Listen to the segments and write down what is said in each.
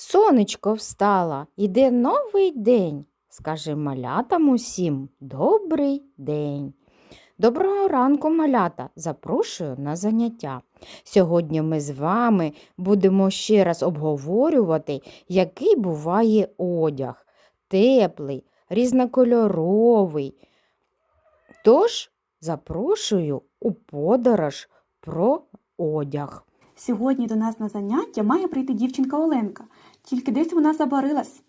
Сонечко встала, іде новий день. Скажи малятам усім добрий день. Доброго ранку, малята! Запрошую на заняття. Сьогодні ми з вами будемо ще раз обговорювати, який буває одяг. Теплий, різнокольоровий. Тож запрошую у подорож про одяг. Сьогодні до нас на заняття має прийти дівчинка Оленка, тільки десь вона забарилась.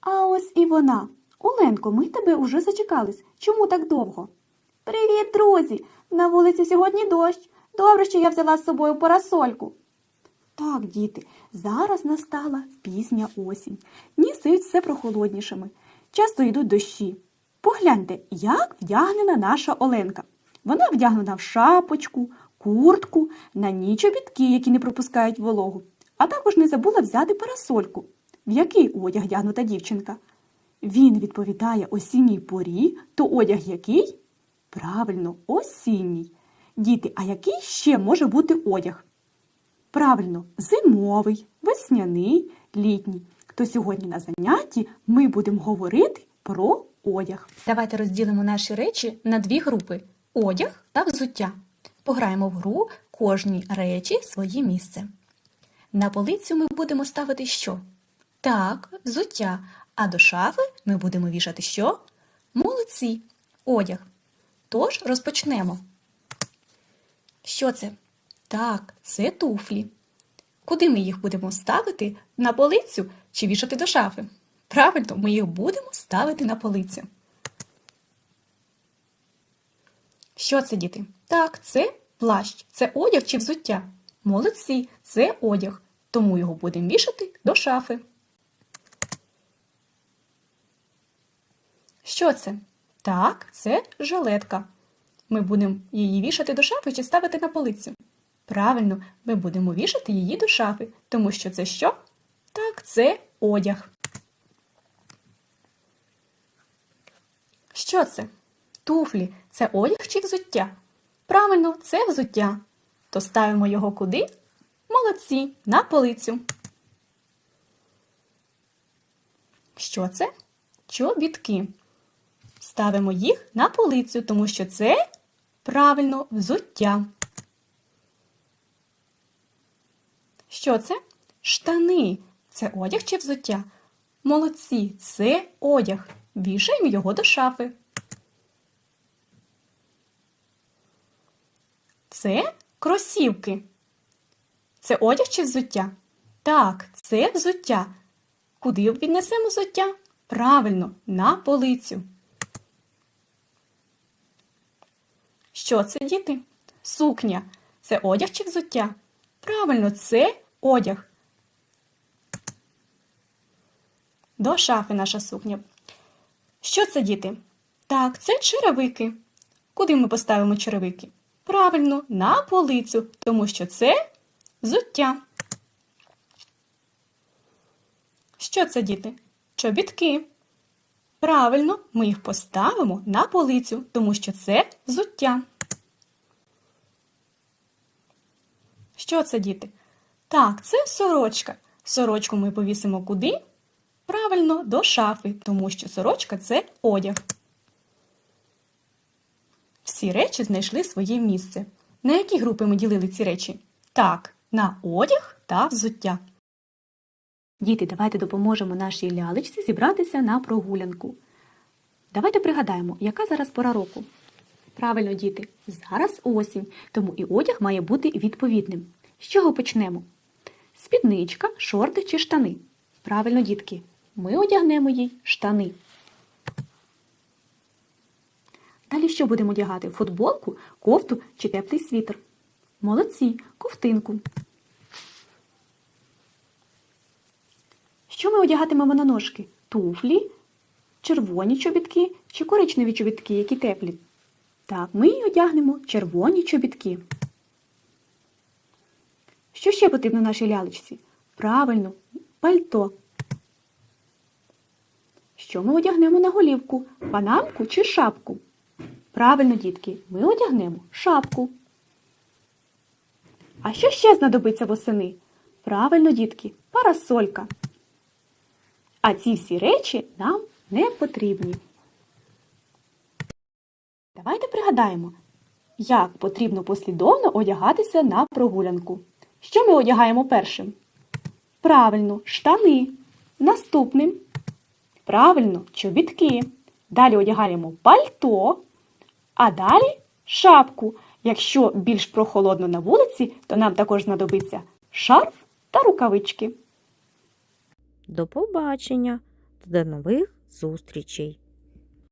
А ось і вона. Оленко, ми тебе уже зачекались. Чому так довго? Привіт, друзі! На вулиці сьогодні дощ. Добре, що я взяла з собою парасольку. Так, діти, зараз настала пізня осінь. Дні стають все прохолоднішими. Часто йдуть дощі. Погляньте, як вдягнена наша Оленка. Вона вдягнена в шапочку, куртку, на ніч обідки, які не пропускають вологу, а також не забула взяти парасольку. В який одяг вдягнута дівчинка? Він відповідає осінній порі, то одяг який? Правильно, осінній. Діти, а який ще може бути одяг? Правильно, зимовий, весняний, літній. То сьогодні на занятті ми будемо говорити про одяг. Давайте розділимо наші речі на дві групи одяг та взуття. Пограємо в гру кожній речі своє місце. На полицю ми будемо ставити що? Так, взуття. А до шафи ми будемо вішати що? Молодці, одяг. Тож розпочнемо. Що це? Так, це туфлі. Куди ми їх будемо ставити? На полицю чи вішати до шафи? Правильно, ми їх будемо ставити на полицю. Що це, діти? Так, це плащ. Це одяг чи взуття? Молодці, це одяг. Тому його будемо вішати до шафи. Що це? Так, це жилетка. Ми будемо її вішати до шафи чи ставити на полицю. Правильно, ми будемо вішати її до шафи, тому що це що? Так, це одяг. Що це? Туфлі це одяг чи взуття? Правильно, це взуття. То ставимо його куди? Молодці, на полицю. Що це? Чобітки. Ставимо їх на полицю, тому що це правильно взуття. Що це? Штани. Це одяг чи взуття? Молодці, це одяг. Вішаємо його до шафи. Це кросівки. Це одяг чи взуття? Так, це взуття. Куди віднесемо взуття? Правильно, на полицю. Що це, діти? Сукня. Це одяг чи взуття? Правильно, це одяг. До шафи наша сукня. Що це, діти? Так, це черевики. Куди ми поставимо черевики? Правильно, на полицю, тому що це взуття. Що це, діти? Чобітки. Правильно, ми їх поставимо на полицю, тому що це взуття. Що це, діти? Так, це сорочка. Сорочку ми повісимо куди? Правильно, до шафи, тому що сорочка це одяг. Всі речі знайшли своє місце. На які групи ми ділили ці речі? Так, на одяг та взуття. Діти, давайте допоможемо нашій лялечці зібратися на прогулянку. Давайте пригадаємо, яка зараз пора року. Правильно, діти, зараз осінь, тому і одяг має бути відповідним. З чого почнемо? Спідничка, шорти чи штани? Правильно, дітки, ми одягнемо їй штани. Далі що будемо одягати? Футболку, кофту чи теплий світер? Молодці, ковтинку. Що ми одягатимемо на ножки? Туфлі, червоні чобітки чи коричневі чобітки, які теплі? Так, ми їй одягнемо червоні чобітки. Що ще потрібно нашій лялечці? Правильно, пальто. Що ми одягнемо на голівку? Панамку чи шапку? Правильно, дітки, ми одягнемо шапку. А що ще знадобиться восени? Правильно, дітки, парасолька. А ці всі речі нам не потрібні. Давайте пригадаємо, як потрібно послідовно одягатися на прогулянку. Що ми одягаємо першим? Правильно, штани. Наступним. Правильно, чобітки. Далі одягаємо пальто, а далі шапку. Якщо більш прохолодно на вулиці, то нам також знадобиться шарф та рукавички. До побачення до нових зустрічей!